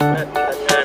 กิจห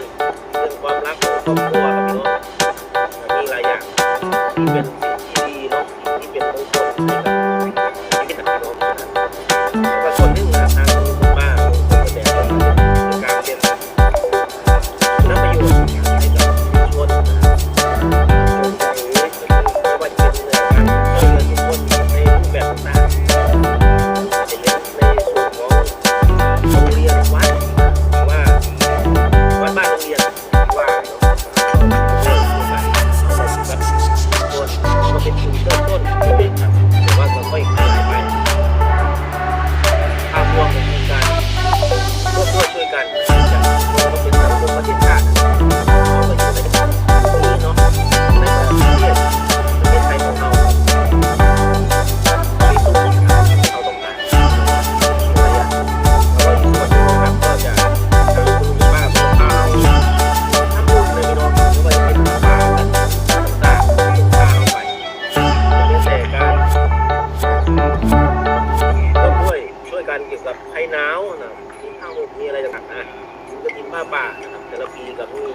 กันเกี่ยวกับภัยหนาวนะมีข้าวหมกมีอะไรต่างๆนะมันก็กินผ้าป่านะครับแต่ละปีกับที่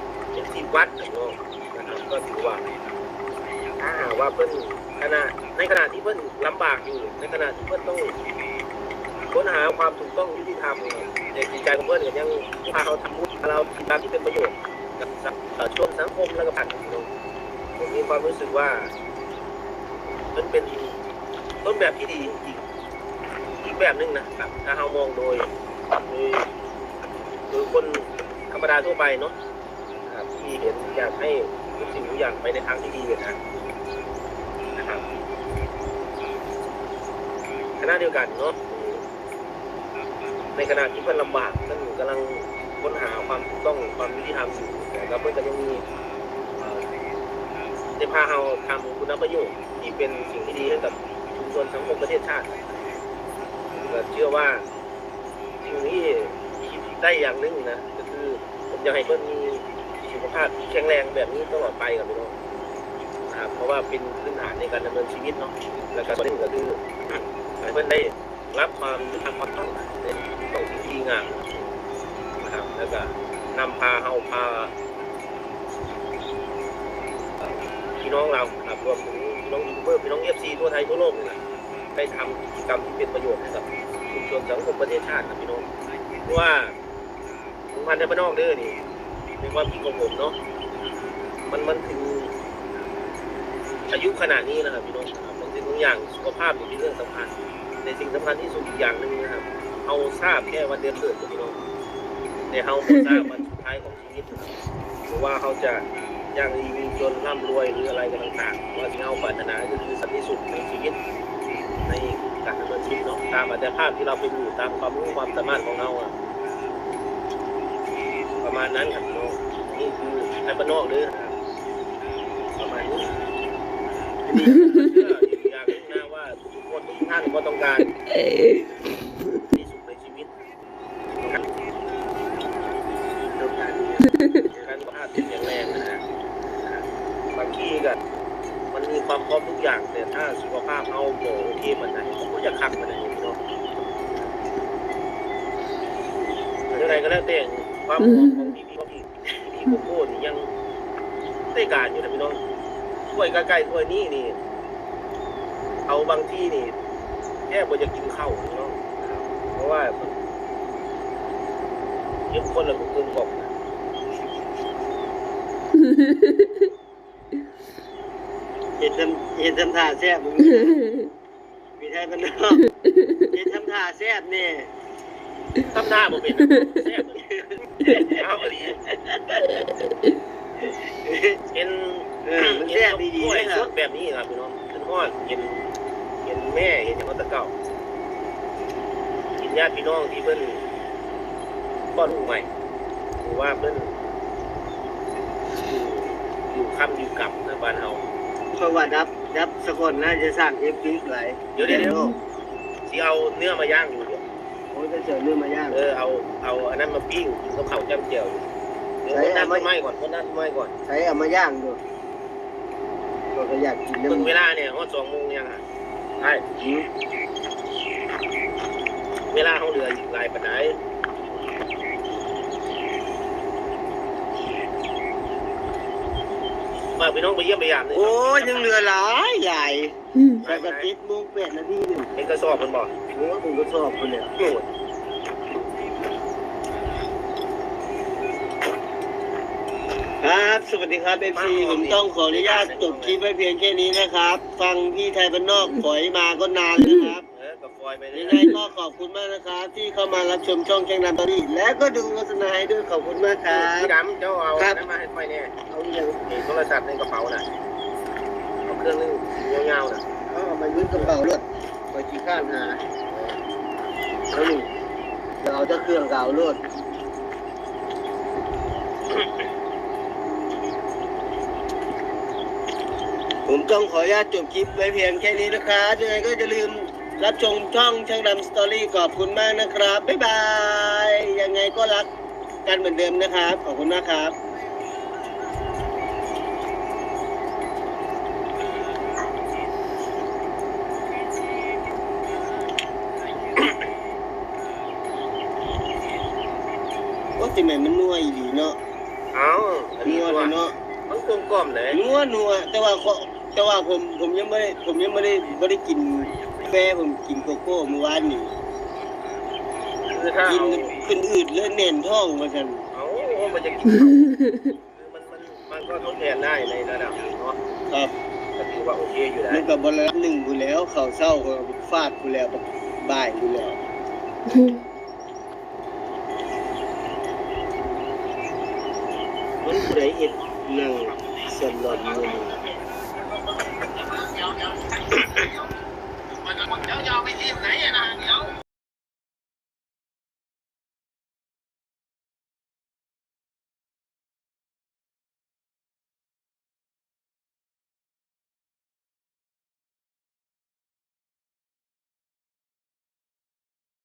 ที่วัดนะพี่น้องนะครับก็ถือว่าถ้าหากว่าเพิ่นขณะในขณะที่เพิ่นลำบากอยู่ ในขณะที่เพิ่นต้องค้นหาความถูกต้องยุติธรรมในจิตใจของเพิ่นก็ยังพาเขาทำบุญพาเราทำตามที่เป็นประโยชน์กับช่วงสังคมแล้วก็ผ่านสังคมผมมีความรู้สึกว่ามันเป็นต้นแบบที่ดีอีกอีก แบบนึงนะครับถ้าเรามองโดยโดยโดยคนธรรมดาทั่วไปเนาะครับที่เห็นอยากให้ทุกสิ่งทุกอย่างไปในทางที่ดีเลยนะนะครับขณะเดียวกันเนาะในขณะที่เพื่อนลำบากนั่นกำลังค้นหาความถูกต้องความยุติธรรมอยู่แต่ก็เพื่อจะยังมีได้พาเราทำคุณประโยชน์ที่เป็นสิ่งที่ดีให้กับชุมชนสังคมประเทศชาติ เชื่อว่าสิ่งที่คิดได้อย่างหนึ่งนะก็คือผมอยากให้เพื่อนมีสุขภาพแข็งแรงแบบนี้ตลอดไปกับพี่น้องนะครับเพราะว่าเป็นพื้นฐานในการดำเนินชีวิตเนาะแล้วก็ประเด็นก็คือให้เพื่อนได้รับความยุติธรรมความต้องในของสิ่งที่ดีงามนะครับแล้วก็นำพาเฮาพาพี่น้องเราครับรวมถึงพี่น้องยูทูบเบอร์พี่น้องเอฟซีทั่วไทยทั่วโลกนี่แหละ ได้ทำกิจกรรมที่เป็นประโยชน์ให้กับชุมชนสังคมประเทศชาติครับพี่น้องเพราะว่าผมพันธุ์ในบ้านนอกเด้อนี่ในความคิดของผมเนาะมันมันถึงอายุขนาดนี้นะครับพี่น้องครับางสิ่งบางอย่างสุขภาพเป็นเรื่องสำคัญในสิ่งสำคัญที่สุดอีกอย่างหนึ่งนะครับเอาทราบแค่วันเดือนเกิดพี่น้องแต่เขาไม่ทราบวันสุดท้ายของชีวิตหรือว่าเขาจะย่างมีจนร่ำรวยหรืออะไรกันต่างๆว่าที่เขาปรารถนาก็คือสันติสุขในชีวิต ในการดำเนินชีวิ ตามอัตภาพที่เราเป็นอยู่ตามความรู้ความสามารถของเราอะประมาณนั้นครับพี่น้องนี่คือไอ้บ้านนอกเด้อประมาณนี้อยากหน้าว่าทุกคนทุกท่านก็ต้องการที่สุขในชีวิตต้องการการสุขภาพที่แข็งแรงนะฮะบางทีก็มันมีความพร้อมทุกอย่างแต่ถ้าสุขภาพเอาโอเคมันไหนมันก็จะคักมันไหน พี่น้องแต่อะไรก็แล้วแต่ความพร้อมของพี่พี่พี่พี่โกโก้นี่ยังได้การอยู่นะพี่น้องถ้วยใกล้ๆถ้วยนี้นี่ เอาบางที่นี่แค่บ่จะกินข้าวพี่น้องเพราะว่ามันเยี่ยมคนละกุกึ่งบอกนะเห็นทำเห็นทำท่าแซ่บมึงมีไทยมันเนาะเห็นทำท่าแซ่บนี่ ทำหน้าบ่เป็นแซ่บเอาไปดิเห็นเออมันแซ่บดีกล้ๆวยนะคสรับดแบบนี้ครับพี่น้องขึ้นฮอดเห็นเห็นแม่เห็นอย่างนั้นตะเก่าเห็นญาติพี่น้องที่เพิ่นป้อนลูกใหม่หรือว่าเพิ่นอยู่อยู่ค่ำอยู่กับนะบ้านเฮา เพราะว่าดับดับสกลน่าจะสร้างเอฟฟิกหลายเดี๋ยวเดี๋ยวเดี๋ยวสิเอาเนื้อมาย่างอยู่ เดี๋ยวโอ้ยจะเจอเนื้อมาย่าง เออเอาเอาอันนั้นมาปิ้งกินกับข้าวจ้ำเจียวอยู่เดี๋ยวคนนั้นไม่ก่อนคนนั้นไม่ก่อนใช้เอามาย่างดูเราก็อยากกินเพิ่งน้ำเวลาเนี่ยฮอดสองโมงยังอะใช่หืมเวลาเขาเหลืออีกหลายปัจจัยากพี่น้องไปเยี่ยมไปยามเลยโอ้ยยังเหลือหลายหลายแต่กระติดมุกเป็ดนาทีหนึ่งเป็นกระสอบมันบอกโอ้ผมก็ชอบคนเลยโอ้ยครับ สวัสดีครับเอฟซีผมต้องขออนุญาตจบคลิปไว้เพียงแค่นี้นะครับ ฟังพี่ไทยบ้านนอกถอยมาก็นานแล้วครับเออกับฟอยไปเลยยังไงก็ขอบคุณมากนะครับที่เข้ามารับชมช่องแข่งนำตอนนี้และก็ดูโฆษณาให้ด้วยขอบคุณมากครับพี่ดำเจ้าเอาครับน้ำมาให้ฟอยเนี่ยเอาอย่างเห็นโทรศัพท์ในกระเป๋าน่ะเอาเครื่องนึงยาวๆน่ะเอามายึดกระเป๋าด้วยไปจีข้านหาแล้วนี่เราเอาจะเครื่องเก่าโลดผมต้องขออนุญาตจบคลิปไว้เพียงแค่นี้นะครับยังไงก็อย่าลืม รับชมช่องช่างดำสตอรี่ขอบคุณมากนะครับ บ๊ายบาย ยังไงก็รักกันเหมือนเดิมนะครับ ขอบคุณมากครับก็ติแม่นมันนัวอีหลีเนาะเอาอันนันี้วว่าเลยเนาะมันกลมกล่อมเลยนัวนัวแต่ว่าขอแต่ว่าผมผมยังไม่ได้ผมยังไม่ได้ไม่ได้กินกา แฟผมกินโกโก้เมื่อวานนี่คือถ้ากินเอาขึ้นอืดเลยแน่นท้องมากันเอามันจะกินข้าวคือมันมันมันก็ทดแทนได้ในระดับหนึ่งเนาะครับก็ถือว่าโอเคอยู่ได้มันกับบระดับหนึ่งกูแล้วเขาวเศร้าก็ฟาดกูแล้วบ่ายกูแล้วมันผู้ใดเห็ดนั่งสลอนมือเดี๋ยวอย่าไปทีมไหนนะเดี๋ยว